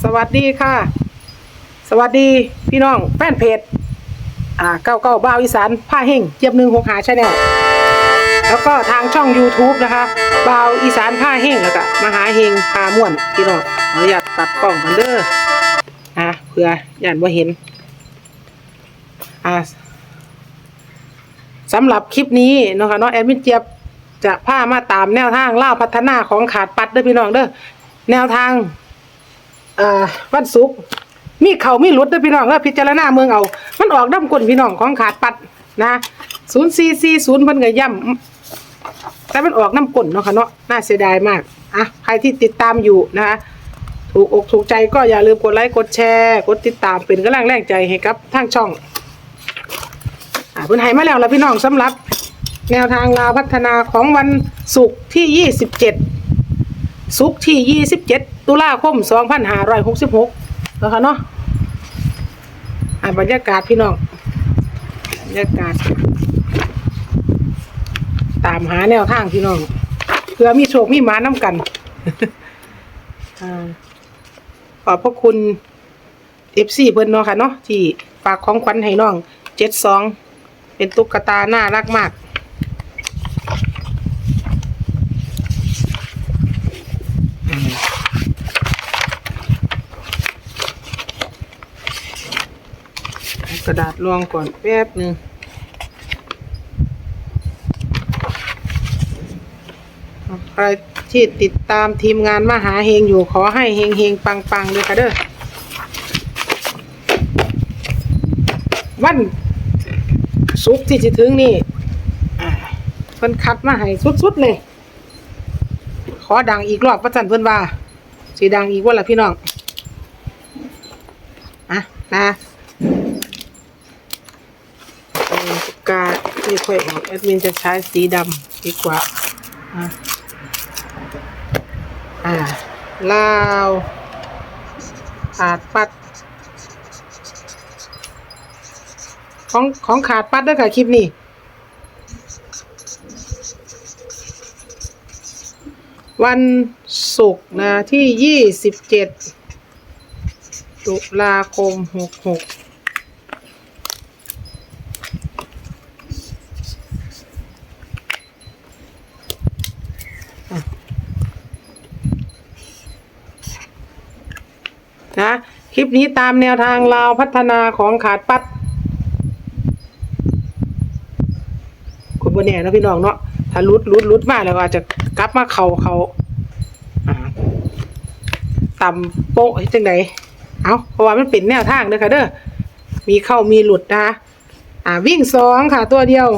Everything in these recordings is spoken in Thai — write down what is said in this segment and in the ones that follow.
สวัสดีค่ะ สวัสดีพี่น้องแฟนเพจอ่าเก้าเก้าบ้าวอีสานผ้าเฮงเจี๊ยบหนึ่งหกหาชาแนลแล้วก็ทางช่อง YouTube นะคะบ่าวอีสานผ้าเฮงแล้วก็มหาเฮงพาม่วนพี่น้องขออนุญาตตัดกล้องกันเด้ออะเพื่อย่านว่าเห็นอ่าสำหรับคลิปนี้เนาะค่ะเนาะแอดมินเจี๊ยบจะพามาตามแนวทางเล่าพัฒนาของขาดปัดเด้อพี่น้องเด้อแนวทาง อ่าวันศุกร์มีเขามีหลุดด้อพี่น้องเด้อพิจารณาเมืองเอา มันออกน้ำกลพี่น้องของขาดปัดนะศูนย์สี่สี่ศูนย์เพิ่นก็ย่ำแต่มันออกน้ำกลเนาะค่ะเนาะน่าเสียดายมากอะใครที่ติดตามอยู่นะคะถูกอกถูกใจก็อย่าลืมกดไลค์กดแชร์กดติดตามเป็นกำลังแรงใจให้กับทางช่องอ่าเพิ่นให้มาแล้วล่ะพี่น้องสำหรับ แนวทางลาวพัฒนาของวันศุกร์ที่ยี่ สุกที่ 27 ตุลาคม 2566แล้วค่ะเนาะอ่าบรรยากาศพี่น้องบรรยากาศ ตามหาแนวทางพี่น้องเพื่อมีโชคมีหมาน้ำกันอขอบพระคุณเอฟซีเพิ่นเนาะค่ะเนาะที่ฝากของขวัญให้น้องเจ็ดสองเป็นตุ๊กตาน่ารักมาก กระดาษรองก่อนแป๊บหนึ่งใครที่ติดตามทีมงานมหาเฮงอยู่ขอให้เฮงเฮงปังปังเลยค่ะเด้อวันศุกที่จะถึงนี่เพิ่นคัดมาให้สุดๆเลย ขอดังอีกรอบประจันเพิ่นว่าสีดังอีกว่าล่ะพี่น้อง อะนะ ที่คุยของแอดมินจะใช้สีดำดีกว่า อ่าลาวขาดปัด ของของขาดปัดด้วยค่ะคลิปนี้วันศุกร์นะที่ยี่สิบเจ็ดตุลาคมหกหก ลิปนี้ตามแนวทางลาวพัฒนาของขาดปัดคุณบนแน่นะพี่น้องเนาะถ้ารุดรุดรุดมากแล้วก็อาจจะกลับมาเขาเขาอ่าต่ำโป๊ะจังไดเอาเพราะว่ามันเป็นแนวทางเด้อค่ะเด้อมีเข้ามีหลุดนะคะอ่าวิ่งสองค่ะตัวเดียว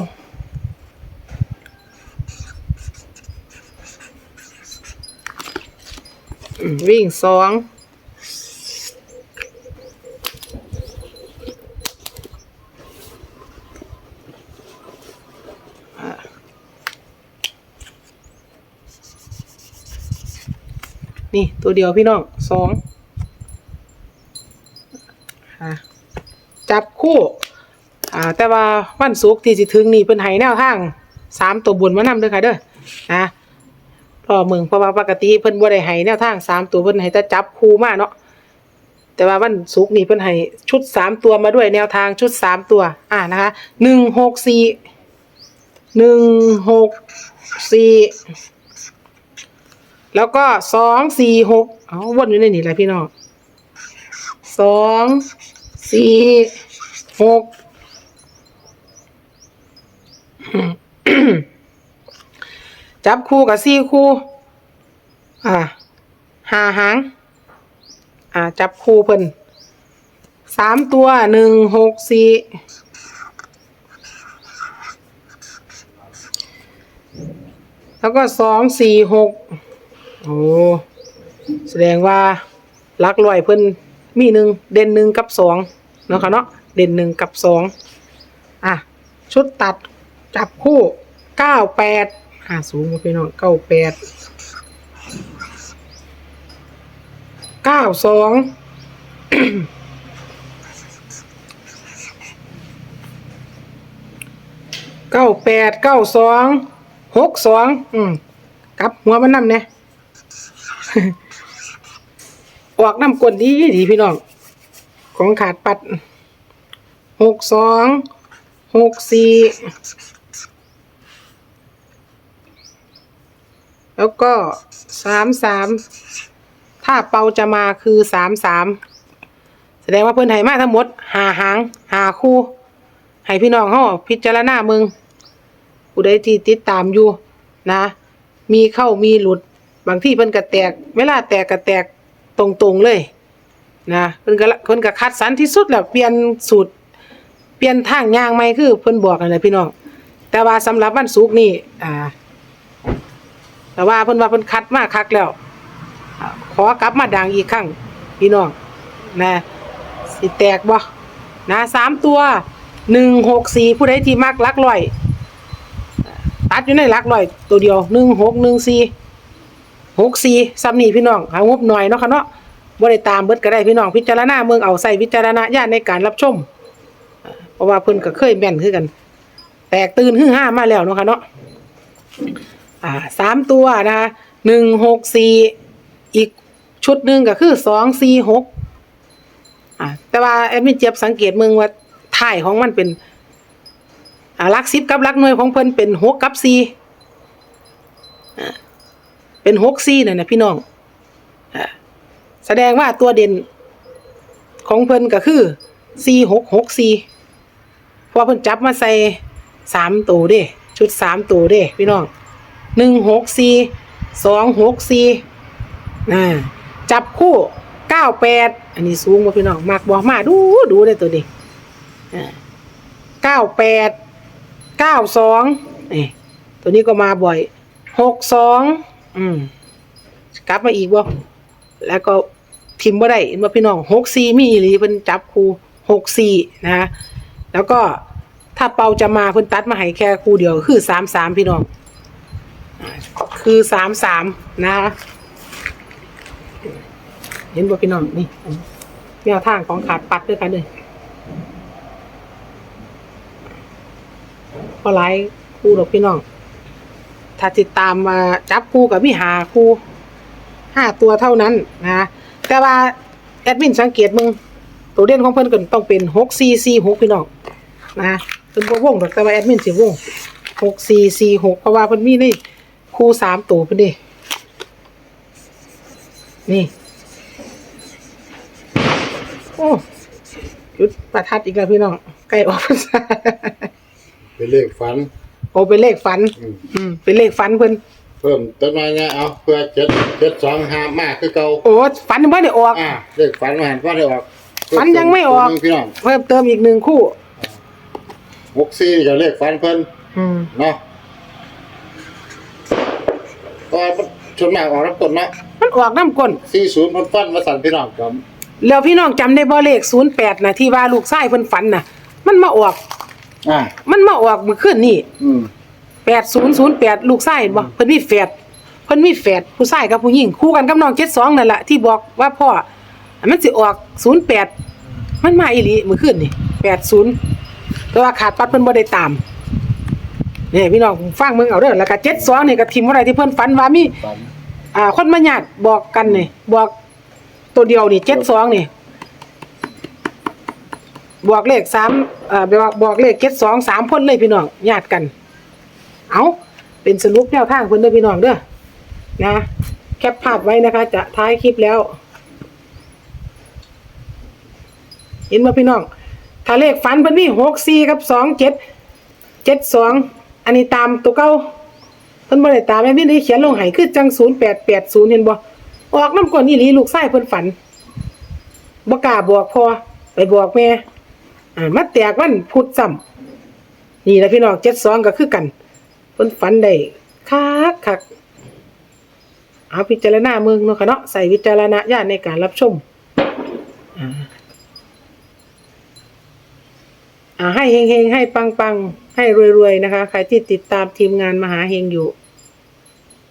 วิ่งสอง นี่ตัวเดียวพี่น้องสองจับคู่อ่าแต่ว่าวันศุกร์ที่สิถึงนี่เพิ่นให้แนวทางสามตัวบนมานำเด้อค่ะเด้อนะรอมึงเพราะว่าปกติเพิ่นบ่ได้ให้แนวทางสามตัวเพิ่นให้แต่จับคู่มาเนาะแต่ว่าวันศุกร์นี่เพิ่นให้ชุดสามตัวมาด้วยแนวทางชุดสามตัว อ่านะคะหนึ่งหกสี่หนึ่งหกสี่ แล้วก็สองสี่หกเอาวนอยู่ในนี่แหละพี่น้องสองสี่หกจับคู่กับสี่คู่ อ่าหาหาง อ่า จับคู่เพิ่นสามตัวหนึ่งหกสี่แล้วก็สองสี่หก โอ้แสดงว่าลักลอยเพิ่นมีหนึ่งเด่นหนึ่งกับสองเนาะค่ะเนาะเด่นหนึ่งกับสองอะชุดตัดจับคู่เก้าแปดอะสูงมาพี่น้องเก้าแปดเก้าสองเก้าแปดเก้าสองหกสองอืมกลับหัวมันนำเนี่ย ออกน้ำกลนดีดีพี่น้อง ของขาดปัดหกสองหกสี่แล้วก็สามสามถ้าเปาจะมาคือสามสามแสดงว่าเพื่อนไห้มาทั้งหมดหาหางหาคู่ให้พี่น้องเขาพิจารณามึงผู้ใดที่ติดตามอยู่นะ มีเข้ามีหลุด บางที่เพิ่นก็แตก เวลาแตกก็แตกตรงๆเลยนะเพิ่นก็ละเพิ่นก็คัดสรรที่สุดแล้วเปลี่ยนสูตร เปลี่ยนทางย่างใหม่คือเพิ่นบอกนั่นแหละพี่น้องแต่ว่าสำหรับวันศุกร์นี่อ่า แต่ว่าเพิ่นว่าเพิ่นคัดมาคักแล้วขอกลับมาดังอีกครั้งพี่น้องนะสิแตกบ่นะสามตัวหนึ่งหกสี่ผู้ใดที่มักลักร้อย ตัดอยู่ในลักร้อย ตัวเดียวหนึ่งหกหนึ่งสี่ หกสี่ซ้ำนี่พี่น้องหางบหน่อยเนาะค่ะเนาะบ่ได้ตามเบิดก็ได้พี่น้องพิจารณาเมืองเอาใส่วิจารณญาณในการรับชมอ่าเพราะว่าเพิ่นก็เคยแม่นคือกัน แตกตื่นฮือห้ามาแล้วเนาะค่ะเนาะอ่าสามตัวนะคะหนึ่งหกสี่อีกชุดหนึ่งก็คือสองสี่หกอ่าแต่ว่าแอดมินเจี๊ยบสังเกตมึงว่าถ่ายของมันเป็นอ่าลักซิบกับลักหน่วยของเพิ่นเป็นหกกับสี่ เป็นหกสี่น่ะนะพี่น้องอแสดงว่าตัวเด่นของเพิ่นก็คือสี่หกหกสี่เพราะเพิ่นจับมาใส่สามตัวเด้ ชุดสามตัวเด้ พี่น้องหนึ่งหกสี่สองหกสี่จับคู่เก้าแปดอันนี้สูงกว่าพี่น้องมากบอกมาดูดูได้ตัวนี้เก้าแปดเก้าสองนี่ตัวนี้ก็มาบ่อยหกสอง อืมกลับมาอีกบ่แล้วก็ทิมบ่ได้เห็นว่าพี่น้องหกสี่มีอีหรือเพิ่นจับคู่หกสี่นะฮะแล้วก็ถ้าเปาจะมาเพิ่นตัดมาให้แค่คู่เดียวคือสามสามพี่น้องคือสามสามนะคะเห็นบ่พี่น้องนี่แนวทางของขาดปัดด้วยกันเลยพอไลฟ์คู่ดอกพี่น้อง ถ้าติดตามมาจับคู่กับมีหาคู่ห้าตัวเท่านั้นนะแต่ว่าแอดมินสังเกตมึงตัวเด่นของเพิ่อนก็ต้องเป็นหกสี่สี่หกพี่น้องนะเพิ่นบ่วงดอกแต่ว่าแอดมินสิวงหกสี่สี่หกเพราะว่าเพิ่อนมีนี่คู่สามตัวเพิ่นดินี่โอ้จุดประทัดอีกแล้วพี่น้องใกล้ออกพรรษาเป็นเลขฝัน โอ้เป็นเลขฝัน อืมอืมเป็นเลขฝันเพิ่นเพิ่มต้นไม้เนี่ยเอาเพื่อเจ็ดเจ็ดสองห้ามากคือเก่าโอ้ฝันยังไม่ได้ออก อ่าเลขฝันมาหันว่าได้ออกฝันยังไม่ออก ตัวหนึ่งพี่น้องเพิ่มเติมอีกหนึ่งคู่ หกสี่จะเลขฝันเพิ่นอืมเนาะเพราะว่ามันชนมากออกรับต้นเนาะมันออกน้ำก้นสี่ศูนย์พันฟันมาสั่นพี่น้องครับแล้วพี่น้องจำได้บ่เลขศูนย์แปดนะที่ว่าลูกชายเพิ่นฝันน่ะมันมาออก อ่ามันมาออกเมื่อคืนนี่อืม แปดศูนย์ศูนย์แปดลูกชายเห็นบ่เพิ่นมีแฝดเพิ่นมีแฝดผู้ชายกับผู้หญิงคู่กันกับน้องเจ็ดสองนั่นแหละที่บอกว่าพ่ออันมันสิออกศูนย์แปดมันมาอีหลีเมื่อคืนนี่แปดศูนย์แต่ว่าขาดปัดเพิ่นบ่ได้ตามนี่พี่น้องฟังมึงเอาเด้อแล้วก็เจ็ดสองนี่ก็ทิมอะไรที่เพิ่นฝันว่ามี ฝันอ่าคนมาญาติบอกกันนี่บอกตัวเดียวนี่เจ็ดสองนี่ บอกเลขสามอ่าบอกบอกเลขเจ็ดสองสามคนเลยพี่น้องญาติกัน เอาเป็นสรุปแนวทางเพิ่นเด้อพี่น้องเด้อนะ แคปภาพไว้นะคะ จะท้ายคลิปแล้ว เห็นไหมพี่น้อง ถ้าเลขฝันเพิ่นมีหกสี่กับสองเจ็ดเจ็ดสองอันนี้ตามตัวเก้าเพิ่นบ่ได้ตามแม่พี่ได้เขียนลงให้คือจังศูนย์แปดแปดศูนย์เห็นบ่ออกน้ำก้นอีหลีลูกไส้เพิ่นฝันบ่กล้าบอกพอไปบอกแม่ อ่ามาแตกวันพุธซ้ำนี่แหละพี่น้องเจ็ดสองก็คือกันเพิ่นฝันได้คักคักเอาพิจารณาเมืองเนาะค่ะเนาะใส่วิจารณญาณในการรับชมอ่าอ่าให้เฮงๆให้ปังๆ ให้รวยๆนะคะ ใครที่ติดตามทีมงานมหาเฮงอยู่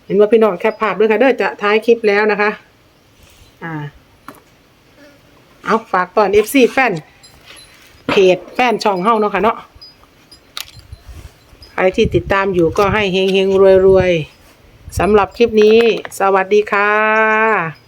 เห็นว่าพี่น้องแคปภาพด้วยค่ะเด้อจะท้ายคลิปแล้วนะคะ อ่า เอาฝากตอน FC แฟน เพจแฟนช่องเฮาเนาะค่ะเนาะใครที่ติดตามอยู่ก็ให้เฮงเฮงรวยรวยสำหรับคลิปนี้ สวัสดีค่ะ